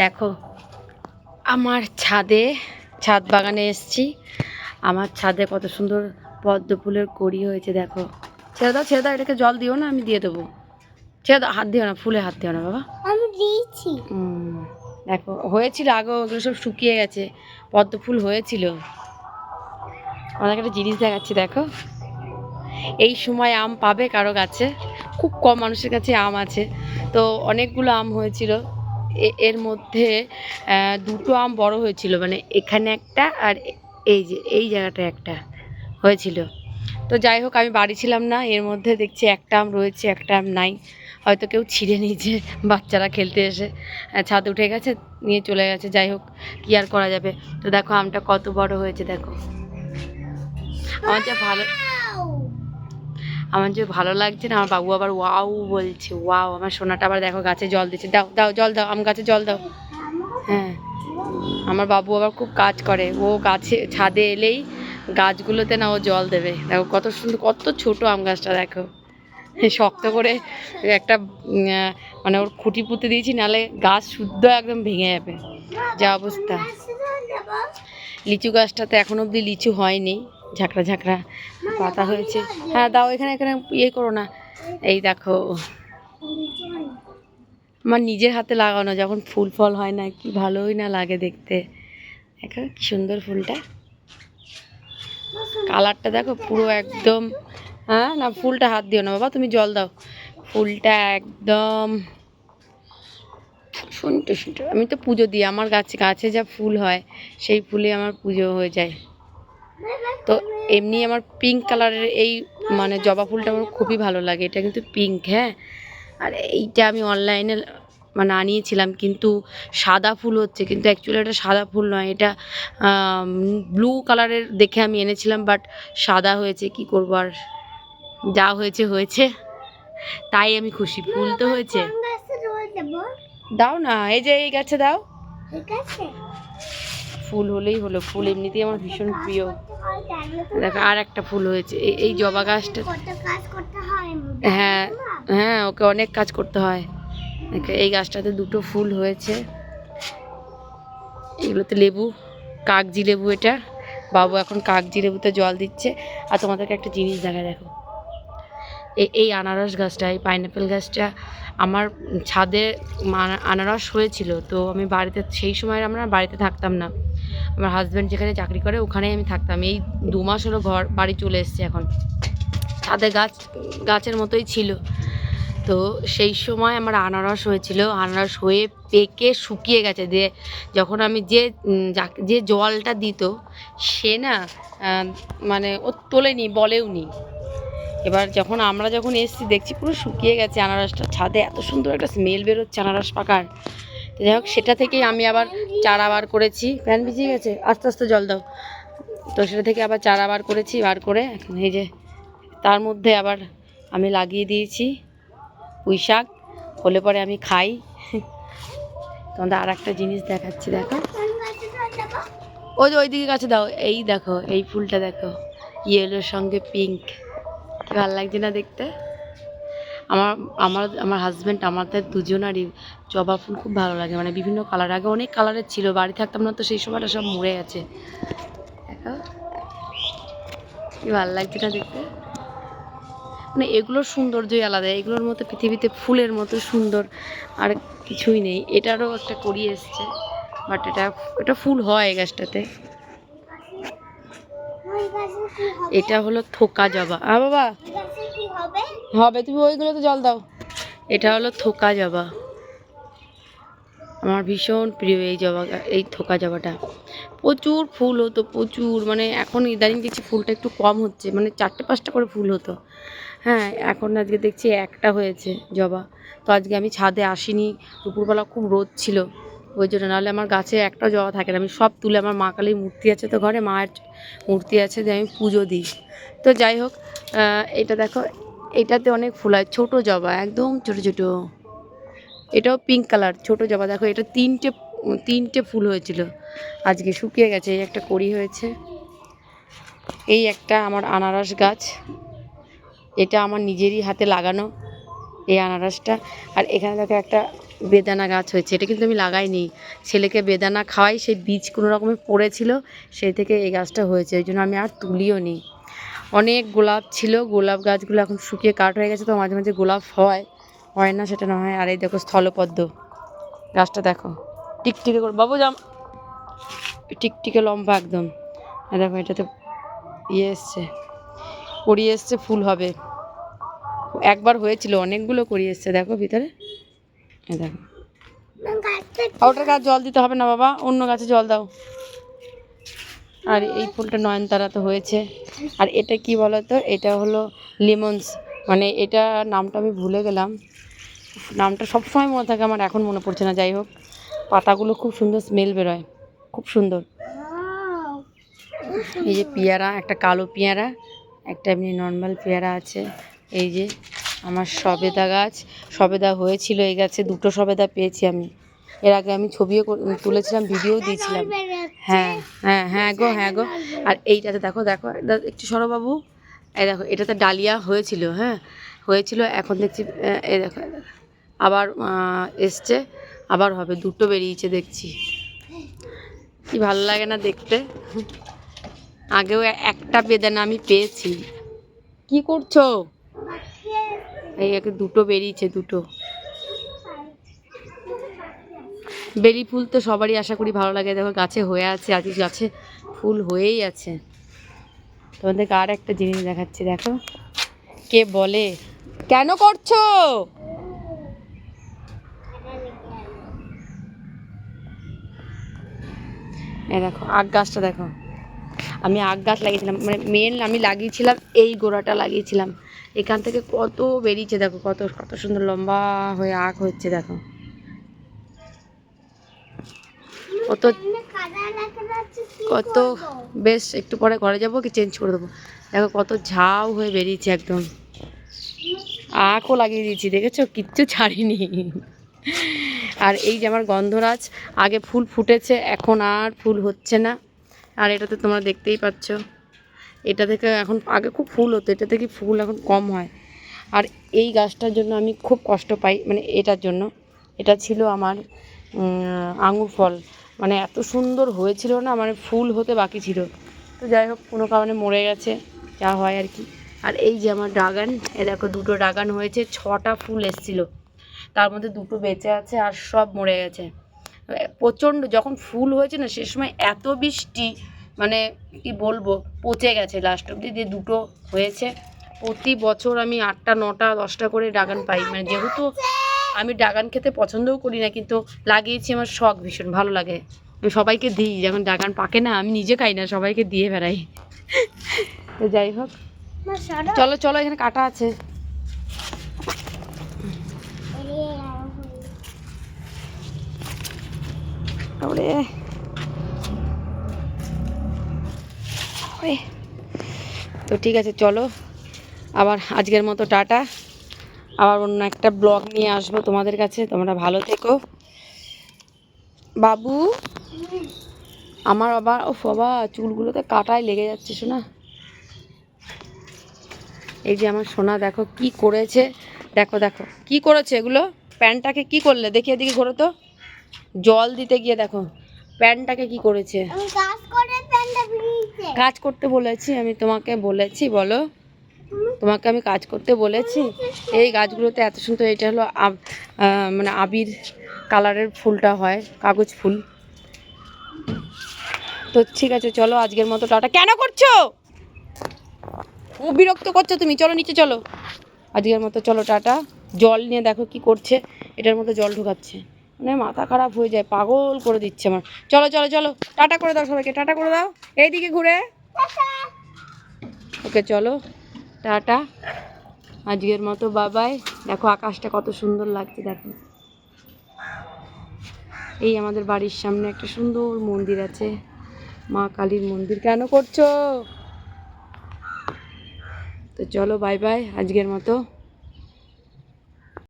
দেখো আমার ছাদে ছাদ বাগানে এসছি। আমার ছাদে কত সুন্দর পদ্ম ফুলের কড়ি হয়েছে দেখো। ছেড়ে দাও ছেড়ে দাও এটাকে জল দিও না আমি দিয়ে দেবো। ছেড়ে দাও হাত দিও না ফুলে হাত দিও না বাবা। আমি দিয়েছি। দেখো হয়েছিল আগে ওগুলো সব শুকিয়ে গেছে পদ্ম ফুল হয়েছিল। আমাদের একটা জিনিস দেখাচ্ছি দেখো। এই সময় আম পাবে কারও গাছে খুব কম মানুষের কাছে আম আছে। তো অনেকগুলো আম হয়েছিল। এর মধ্যে দুটো আম বড় হয়েছিল মানে এখানে একটা আর এই যে, এই জায়গাটা একটা হয়েছিল। তো যাই হোক, আমি বাড়ি ছিলাম না, এর মধ্যে দেখছি একটা আম রয়েছে, একটা আম নাই। হয়তো কেউ ছিঁড়ে নিয়েছে, বাচ্চারা খেলতে এসে ছাদ উঠে গেছে, নিয়ে চলে গেছে, যাই হোক, কি আর করা যাবে। তো দেখো, আমটা কত বড় হয়েছে, দেখো। আমার যা ভালো আমার যে ভালো লাগছে না, আমার বাবু আবার ওয়াও বলছে, ওয়াও, আমার সোনাটা আবার দেখো গাছে জল দিচ্ছে। দাও দাও, জল দাও, আম গাছে জল দাও। হ্যাঁ আমার বাবু আবার খুব কাজ করে, ও গাছে, ছাদে এলেই গাছগুলোতে না ও জল দেবে। দেখো কত সুন্দর, কত ছোট আম গাছটা, দেখো। শক্ত করে একটা মানে ওর খুঁটি পুঁতে দিয়েছি নাহলে গাছ শুদ্ধ একদম ভেঙে যাবে। যা অবস্থা। লিচু গাছটাতে এখন অবধি লিচু হয়নি। ঝাঁকড়া ঝাঁকড়া পাতা হয়েছে। হ্যাঁ দাও, এখানে এখানে ইয়ে করো না। এই দেখো। আমার নিজের হাতে লাগানো, যখন ফুল ফল হয় না, কি ভালোই না লাগে দেখতে। দেখো, কি সুন্দর ফুলটা। কালারটা দেখো, পুরো একদম হ্যাঁ না, ফুলটা হাত দিও না বাবা, তুমি জল দাও। ফুলটা একদম, শুনতে শুনতে। আমি তো পুজো দিই, আমার গাছে গাছে যা ফুল হয়, সেই ফুলে আমার পুজো হয়ে যায়। তো এমনি আমার পিঙ্ক কালারের এই মানে জবা ফুলটা আমার খুবই ভালো লাগে। এটা কিন্তু পিঙ্ক হ্যাঁ? আর এইটা আমি অনলাইনে মানে আনিয়েছিলাম কিন্তু সাদা ফুল হচ্ছে কিন্তু অ্যাকচুয়ালি এটা সাদা ফুল নয় এটা ব্লু কালারের দেখে আমি এনেছিলাম বাট সাদা হয়েছে কি করব আর? যা হয়েছে হয়েছে। তাই আমি খুশি ফুল তো হয়েছে। দাও না এই যে এই গাছে দাও। ফুল হলেই হলো, ফুল এমনিতেই আমার ভীষণ প্রিয়। দেখো, আর একটা ফুল হয়েছে, এই জবা গাছটা হয় হ্যাঁ ওকে অনেক কাজ করতে হয়। এই গাছটাতে দুটো ফুল হয়েছে। এগুলোতে লেবু, কাগজি লেবু এটা। বাবু এখন কাগজি লেবুতে জল দিচ্ছে। আর তোমাদেরকে একটা জিনিস দেখা, দেখো। এই এই আনারস গাছটা, এই পাইনাপেল গাছটা আমার ছাদে আনারস হয়েছিল, তো আমি বাড়িতে, সেই সময় আমরা বাড়িতে থাকতাম না। আমার হাজব্যান্ড যেখানে চাকরি করে, ওখানেই আমি থাকতাম। এই দু মাস হলো ঘর, বাড়ি চলে এসেছে এখন। ছাদে গাছ, গাছের মতোই ছিল। তো সেই সময় আমার আনারস হয়েছিল। আনারস হয়ে পেকে শুকিয়ে গেছে। দিয়ে যখন আমি যে যে জলটা দিত, সে না মানে ও তোলেনি বলেও নি এবার যখন আমরা যখন এসছি, দেখছি পুরো শুকিয়ে গেছে আনারসটা। ছাদে এত সুন্দর একটা স্মেল বেরোচ্ছে আনারস পাকার। যাই হোক, সেটা থেকেই আমি আবার চারা বার করেছি। প্যান ভিজিয়ে গেছে? আস্তে আস্তে জল দাও। তো সেটা থেকে আবার চারা বার করেছি, বার করে এখন এই যে তার মধ্যে আবার আমি লাগিয়ে দিয়েছি পুঁই শাক। হলে পরে আমি খাই। তোমাদের আর একটা জিনিস দেখাচ্ছি, দেখো। ওই যে ওইদিকে কাছে দাও। এই দেখো, এই ফুলটা দেখো। ইয়েলোর সঙ্গে পিঙ্ক কি ভালো লাগছে না দেখতে? আমার আমার আমার হাজব্যান্ড আমাদের দুজনারই জবা ফুল খুব ভালো লাগে। মানে বিভিন্ন কালার আগে অনেক কালারের ছিল বাড়ি থাকতাম না তো সেই সময়টা সব মরে গেছে। কি ভালো লাগছে না দেখতে। মানে এগুলোর সৌন্দর্যই আলাদা এগুলোর মতো পৃথিবীতে ফুলের মতো সুন্দর আর কিছুই নেই। এটারও একটা করি এসছে বাট এটা এটা ফুল হয় গাছটাতে। এটা হলো থোকা জবা। আ বাবা! হবে হবে তুমি ওইগুলোতে জল দাও। এটা হলো থোকা জবা। আমার ভীষণ প্রিয় এই জবা, এই থোকা জবাটা। প্রচুর ফুল হতো, প্রচুর। মানে এখন ইদানিং দেখছি ফুলটা একটু কম হচ্ছে মানে চারটে, পাঁচটা করে ফুল হতো। হ্যাঁ এখন আজকে দেখছি একটা হয়েছে জবা। তো আজকে আমি ছাদে আসিনি, দুপুরবেলা খুব রোদ ছিল। ওই জন্য নাহলে আমার গাছে একটা জবা থাকে না। আমি সব তুলে, আমার মা কালীর মূর্তি আছে তো ঘরে, মায়ের মূর্তি আছে যে আমি পুজো দিই। তো যাই হোক এটা দেখো এটাতে অনেক ফুল হয়, ছোটো জবা, একদম ছোটো ছোটো। এটাও পিঙ্ক কালার ছোটো জবা। দেখো, এটা তিনটে তিনটে ফুল হয়েছিল। আজকে শুকিয়ে গেছে, এই একটা কড়ি হয়েছে। এই একটা আমার আনারস গাছ। এটা আমার নিজেরই হাতে লাগানো এই আনারসটা। আর এখানে দেখো একটা বেদানা গাছ হয়েছে। এটা কিন্তু আমি লাগাইনি। ছেলেকে বেদানা খাওয়াই, সেই বীজ কোনো রকমে পড়েছিল, সেই থেকে এই গাছটা হয়েছে। ওই জন্য আমি আর তুলিও নি। অনেক গোলাপ ছিল গোলাপ গাছগুলো এখন শুকিয়ে কাঠ হয়ে গেছে তো মাঝে মাঝে গোলাপ হয়। হয় না সেটা না হয়। আর এই দেখো স্থলপদ্ম। গাছটা দেখো। টিকটিকে করে বাবু জাম টিকটিকে লম্বা একদম। দেখো এটাতে ইয়ে এসছে। কড়িয়ে এসছে ফুল হবে। একবার হয়েছিল অনেকগুলো কড়িয়ে এসছে। দেখো ভিতরে। দেখো। ওটার গাছ জল দিতে হবে না বাবা। অন্য গাছে জল দাও। আর এই ফুলটা নয়নতারা তো হয়েছে। আর এটা কি বলো তো এটা হলো লেমনস। মানে এটা নামটা আমি ভুলে গেলাম। নামটা সবসময় মনে থাকে আমার, এখন মনে পড়ছে না, যাই হোক। পাতাগুলো খুব সুন্দর স্মেল বেরোয়। খুব সুন্দর। এই যে পেয়ারা, একটা কালো পেয়ারা, একটা এমনি নর্মাল পেয়ারা আছে। এই যে আমার সবেদা গাছ। সবেদা হয়েছিল এই গাছে, দুটো সবেদা পেয়েছি আমি। এর আগে আমি ছবিও তুলেছিলাম, ভিডিও দিয়েছিলাম। হ্যাঁ হ্যাঁ হ্যাঁ গো হ্যাঁ গো। আর এইটাতে দেখো দেখো একটু সরো বাবু এই দেখো, এটাতে ডালিয়া হয়েছিল হ্যাঁ হয়েছিল, এখন দেখছি এই দেখো, আবার এসছে, আবার হবে, দুটো বেরিয়েছে দেখছি। কি ভালো লাগে না দেখতে। আগেও একটা বেদানা আমি পেয়েছি। কি করছ? এই একে দুটো বেরিয়েছে, দুটো। বেলি ফুল তো সবারই আশা করি ভালো লাগে। দেখো গাছে হয়ে আছে আজ গাছে ফুল হয়েই আছে। তোমাদেরকে আর একটা জিনিস দেখাচ্ছি, দেখো। কে বলে? কেন করছ? এই দেখো, আগ গাছটা দেখো। আমি আগ গাছ লাগিয়েছিলাম মানে মেন আমি লাগিয়েছিলাম, এই গোড়াটা লাগিয়েছিলাম। এখান থেকে কত বেরিয়েছে দেখো, কত কত সুন্দর লম্বা হয়ে আগ হচ্ছে, দেখো। কত কত বেশ, একটু পরে ঘরে যাব কি চেঞ্জ করে দেবো? দেখো কত ঝাউ হয়ে বেরিয়েছে একদম। আঁকও লাগিয়ে দিয়েছি, দেখেছ? কিচ্ছু ছাড়িনি। আর এই যে আমার গন্ধরাজ, আগে ফুল ফুটেছে, এখন আর ফুল হচ্ছে না। আর এটা তো তোমরা দেখতেই পাচ্ছ। এটা থেকে এখন আগে খুব ফুল হতো, এটা থেকে ফুল এখন কম হয়। আর এই গাছটার জন্য আমি খুব কষ্ট পাই মানে এটার জন্য। এটা ছিল আমার আঙুর ফল। মানে এত সুন্দর হয়েছিল না মানে ফুল হতে বাকি ছিল। তো যাই হোক, কোনো কারণে মরে গেছে, যা হয় আর কি। আর এই যে আমার ড্রাগন, এ দেখো দুটো ড্রাগন হয়েছে, ছটা ফুল এসছিল। তার মধ্যে দুটো বেঁচে আছে আর সব মরে গেছে। প্রচণ্ড, যখন ফুল হয়েছে না, সে সময় এত বৃষ্টি মানে কি বলব, পচে গেছে লাস্ট অব্দি দিয়ে দুটো হয়েছে। প্রতি বছর আমি আটটা, নটা, দশটা করে ড্রাগন পাই। মানে যেহেতু আমি ড্রাগন খেতে পছন্দও করি না, কিন্তু লাগিয়েছি আমার শখ ভীষণ, ভালো লাগে। আমি সবাইকে দিই, যখন ড্রাগন পাকে না, আমি নিজে খাই না, সবাইকে দিয়ে বেড়াই। তো যাই হোক। চলো চলো, এখানে কাটা আছে। তো ঠিক আছে, চলো। আবার আজকের মতো টাটা। আবার অন্য একটা ব্লগ নিয়ে আসব তোমাদের কাছে। তোমরা ভালো থেকো। বাবু আমার আবার ও বাবা চুলগুলোতে কাটায় লেগে যাচ্ছে শোনা। এই যে আমার সোনা দেখো কি করেছে। দেখো দেখো কি করেছে এগুলো? প্যান্টটাকে কি করলে? দেখি এদিকে ঘোরো তো। জল দিতে গিয়ে দেখো প্যান্টটাকে কি করেছে। কাজ করতে বলেছি আমি তোমাকে বলেছি বলো। তোমাকে আমি কাজ করতে বলেছি। এই গাছগুলোতে এত সুন্দর এটা হলো আব- মানে আবির কালারের ফুলটা হয় কাগজ ফুল। তো ঠিক আছে চলো আজকের মতো টাটা। কেন করছ? ও বিরক্ত করছ তুমি। চলো নিচে চলো। আজকের মতো চলো টাটা। জল নিয়ে দেখো কি করছে। এটার মতো জল ঢোকাচ্ছে। মানে মাথা খারাপ হয়ে যায় পাগল করে দিচ্ছে আমার। চলো চলো চলো। টাটা করে দাও সবাইকে টাটা করে দাও। এইদিকে ঘুরে। ওকে চলো। টাটা। আজকের মতো বাবাই দেখো আকাশটা কত সুন্দর লাগছে, দেখো। এই আমাদের বাড়ির সামনে একটা সুন্দর মন্দির আছে, মা কালীর মন্দির। কেন করছ? তো চলো বাই বাই আজকের মতো।